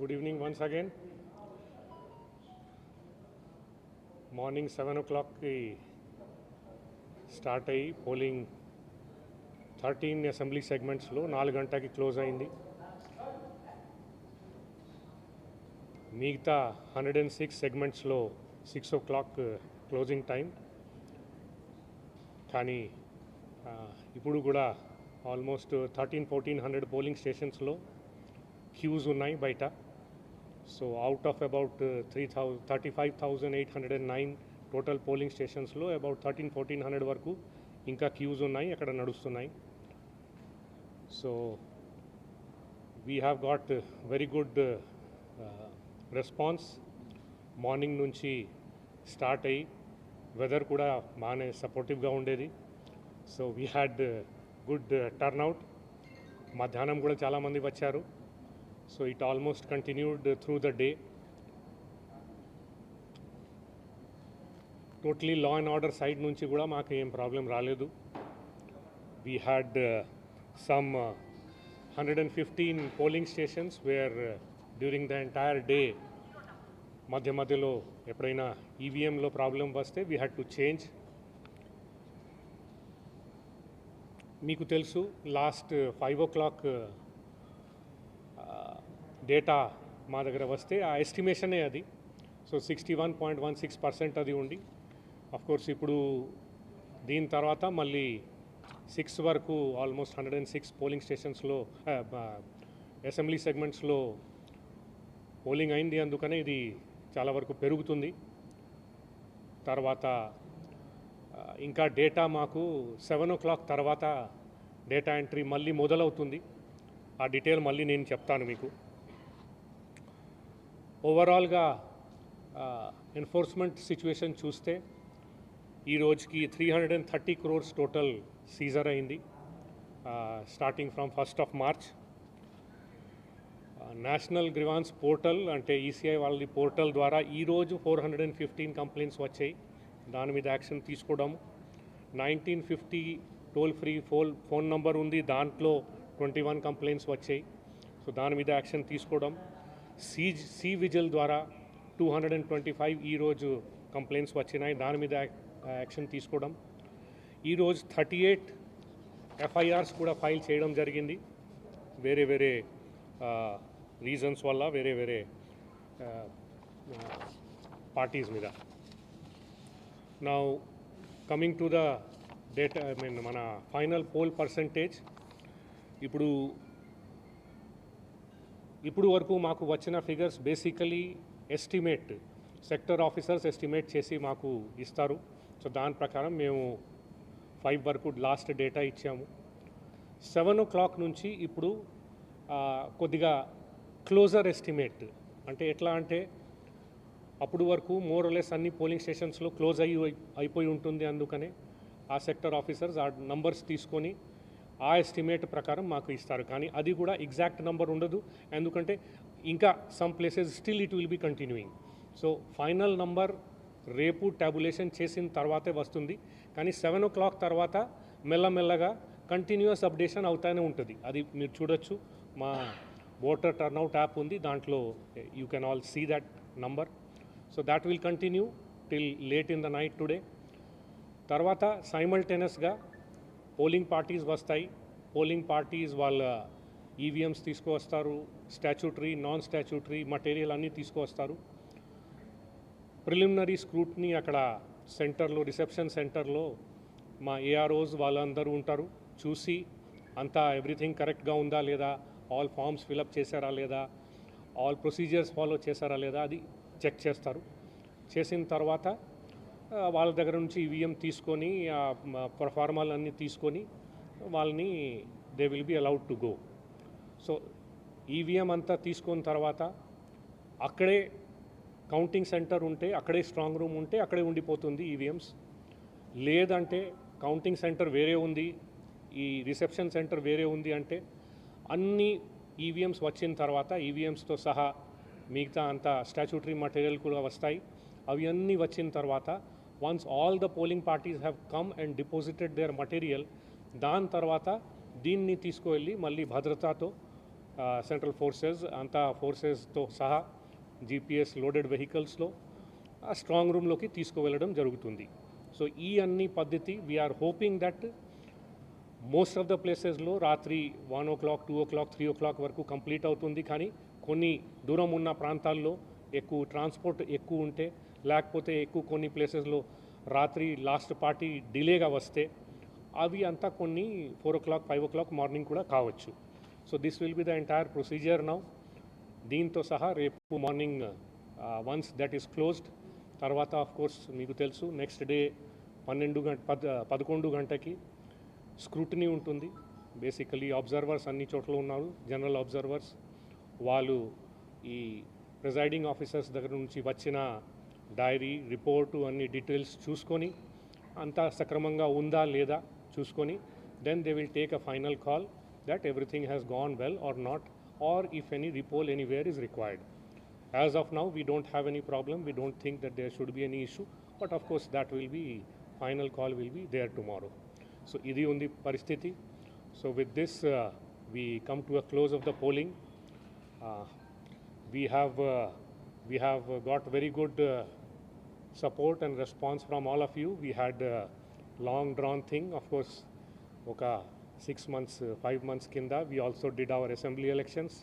Good evening once again. Morning seven o క్లాక్కి start అయ్యి polling thirteen assembly సెగ్మెంట్స్లో నాలుగు గంటకి క్లోజ్ అయింది. మిగతా హండ్రెడ్ అండ్ సిక్స్ సెగ్మెంట్స్లో సిక్స్ ఓ క్లాక్ క్లోజింగ్ టైం కానీ ఇప్పుడు కూడా almost thirteen fourteen hundred polling స్టేషన్స్లో queues ఉన్నాయి బయట. So out of about three thou thirty five thousand eight hundred and nine total polling స్టేషన్స్లో about thirteen fourteen hundred వరకు ఇంకా queues ఉన్నాయి అక్కడ నడుస్తున్నాయి. So we have got very good response morning నుంచి start అయ్యి weather కూడా బాగానే సపోర్టివ్గా ఉండేది. So we had good turnout మధ్యాహ్నం కూడా చాలామంది వచ్చారు. So it almost continued through the day totally law and order side నుంచి కూడా మాకు ఏం ప్రాబ్లం రాలేదు. We had some hundred and fifteen polling stations where during the entire day మధ్య మధ్యలో ఎప్పుడైనా ఈవీఎంలో ప్రాబ్లం వస్తే వీ హ్యాడ్ టు చేంజ్ మీకు తెలుసు last five o clock data మా దగ్గర వస్తే ఆ ఎస్టిమేషనే అది. So sixty one point one six percent అది ఉండి కోర్స్ ఇప్పుడు దీని తర్వాత మళ్ళీ సిక్స్ వరకు almost hundred and six polling స్టేషన్స్లో assembly సెగ్మెంట్స్లో పోలింగ్ అయింది. అందుకనే ఇది చాలా వరకు పెరుగుతుంది. తర్వాత ఇంకా డేటా మాకు సెవెన్ ఓ క్లాక్ తర్వాత డేటా ఎంట్రీ మళ్ళీ మొదలవుతుంది. ఆ డీటెయిల్ మళ్ళీ నేను చెప్తాను మీకు. ఓవరాల్గా ఎన్ఫోర్స్మెంట్ సిచ్యువేషన్ చూస్తే ఈ రోజుకి three hundred and thirty crores total seizure అయింది. Starting from first of March national grievance portal అంటే ఈసీఐ వాళ్ళది పోర్టల్ ద్వారా ఈరోజు four hundred and fifteen complaints వచ్చాయి. దాని మీద యాక్షన్ తీసుకోవడం nineteen fifty toll free phone phone number ఉంది. దాంట్లో ట్వంటీ వన్ కంప్లైంట్స్ వచ్చాయి. సో దాని మీద యాక్షన్ తీసుకోవడం. సీ సీ విజిల్ ద్వారా two hundred and twenty five ఈరోజు కంప్లైంట్స్ వచ్చినాయి. దాని మీద యాక్షన్ తీసుకోవడం. ఈరోజు థర్టీ ఎయిట్ ఎఫ్ఐఆర్స్ కూడా ఫైల్ చేయడం జరిగింది. వేరే వేరే రీజన్స్ వల్ల వేరే వేరే పార్టీస్ మీద. నా coming to the data I mean మన ఫైనల్ పోల్ పర్సంటేజ్ ఇప్పుడు ఇప్పుడు వరకు మాకు వచ్చిన figures basically estimate sector officers estimate చేసి మాకు ఇస్తారు. సో దాని ప్రకారం మేము ఫైవ్ వరకు లాస్ట్ డేటా ఇచ్చాము. సెవెన్ ఓ క్లాక్ నుంచి ఇప్పుడు కొద్దిగా క్లోజర్ ఎస్టిమేట్ అంటే ఎట్లా అంటే అప్పుడు వరకు మోర్ లెస్ అన్ని పోలింగ్ స్టేషన్స్లో క్లోజ్ అయ్యి అయిపోయి ఉంటుంది అందుకనే ఆ సెక్టర్ ఆఫీసర్స్ ఆ నంబర్స్ తీసుకొని ఆ ఎస్టిమేట్ ప్రకారం మాకు ఇస్తారు. కానీ అది కూడా ఎగ్జాక్ట్ నంబర్ ఉండదు. ఎందుకంటే ఇంకా some places still it will be continuing so final number రేపు ట్యాబులేషన్ చేసిన తర్వాతే వస్తుంది. కానీ సెవెన్ ఓ క్లాక్ తర్వాత మెల్లమెల్లగా కంటిన్యూస్ అప్డేషన్ అవుతానే ఉంటుంది. అది మీరు చూడొచ్చు. మా ఓటర్ టర్న్అవుట్ యాప్ ఉంది. దాంట్లో you can all see that number so that will continue till late in the night today తర్వాత సైమల్టేనియస్గా పోలింగ్ పార్టీస్ వస్తాయి. పోలింగ్ పార్టీస్ వాళ్ళ ఈవీఎంస్ తీసుకువస్తారు. స్టాచ్యూటరీ నాన్ స్టాచ్యూటరీ మటీరియల్ అన్నీ తీసుకువస్తారు. ప్రిలిమినరీ స్క్రూట్ని అక్కడ సెంటర్లో రిసెప్షన్ సెంటర్లో మా ఏఆర్ఓస్ వాళ్ళందరూ ఉంటారు. చూసి అంతా ఎవ్రీథింగ్ కరెక్ట్గా ఉందా లేదా ఆల్ ఫామ్స్ ఫిలప్ చేశారా లేదా ఆల్ ప్రొసీజర్స్ ఫాలో చేశారా లేదా అది చెక్ చేస్తారు. చేసిన తర్వాత వాళ్ళ దగ్గర నుంచి ఈవీఎం తీసుకొని ఆ అన్నీ తీసుకొని వాళ్ళని they will be allowed to go so EVM అంతా తీసుకున్న తర్వాత అక్కడే కౌంటింగ్ సెంటర్ ఉంటే అక్కడే స్ట్రాంగ్ రూమ్ ఉంటే అక్కడే ఉండిపోతుంది ఈవీఎంస్ లేదంటే కౌంటింగ్ సెంటర్ వేరే ఉంది ఈ రిసెప్షన్ సెంటర్ వేరే ఉంది అంటే అన్ని ఈవీఎంస్ వచ్చిన తర్వాత ఈవీఎంస్తో సహా మిగతా అంతా స్టాచ్యూటరీ మటీరియల్ కూడా వస్తాయి. అవి అన్నీ వచ్చిన తర్వాత once all the polling parties have come and deposited their material దాని తర్వాత దీన్ని తీసుకువెళ్ళి మళ్ళీ భద్రతతో సెంట్రల్ ఫోర్సెస్ అంతా ఫోర్సెస్తో సహా జీపీఎస్ లోడెడ్ వెహికల్స్లో ఆ స్ట్రాంగ్ రూమ్లోకి తీసుకువెళ్ళడం జరుగుతుంది. సో ఈ అన్ని పద్ధతి we are hoping that most of the ప్లేసెస్లో రాత్రి one o clock two o clock three o clock వరకు కంప్లీట్ అవుతుంది. కానీ కొన్ని దూరం ఉన్న ప్రాంతాల్లో ఎక్కువ ట్రాన్స్పోర్ట్ ఎక్కువ ఉంటే లేకపోతే ఎక్కువ కొన్ని ప్లేసెస్లో రాత్రి లాస్ట్ పార్టీ డిలేగా వస్తే అవి అంతా కొన్ని four o clock five o clock morning కూడా కావచ్చు. So this will be the entire procedure now దీంతో సహా రేపు morning once that is closed తర్వాత ఆఫ్ కోర్స్ మీకు తెలుసు నెక్స్ట్ డే పన్నెండు గంట పద పదకొండు గంటకి స్క్రూటినీ ఉంటుంది. బేసికలీ అబ్జర్వర్స్ అన్ని చోట్ల ఉన్నారు జనరల్ అబ్జర్వర్స్ వాళ్ళు ఈ ప్రిజైడింగ్ ఆఫీసర్స్ దగ్గర నుంచి వచ్చిన డైరీ రిపోర్టు అన్ని డీటెయిల్స్ చూసుకొని అంతా సక్రమంగా ఉందా లేదా చూసుకొని then they will take a final call that everything has gone well or not or if any repoll anywhere is required As of now, we don't have any problem. We don't think that there should be any issue. But of course, that will be, final call will be there tomorrow. So, ఇది ఉంది పరిస్థితి. So, with this, uh, we come to a close of the polling. Uh, we have, uh, we have uh, got very good uh, support and response from all of you. We had a long drawn thing. Of course, ఒక six months, uh, five months కింద, we also did our assembly elections.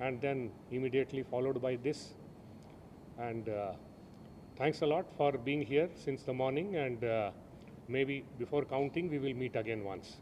and then immediately followed by this. And uh, thanks a lot for being here since the morning. And uh, maybe before counting, we will meet again once.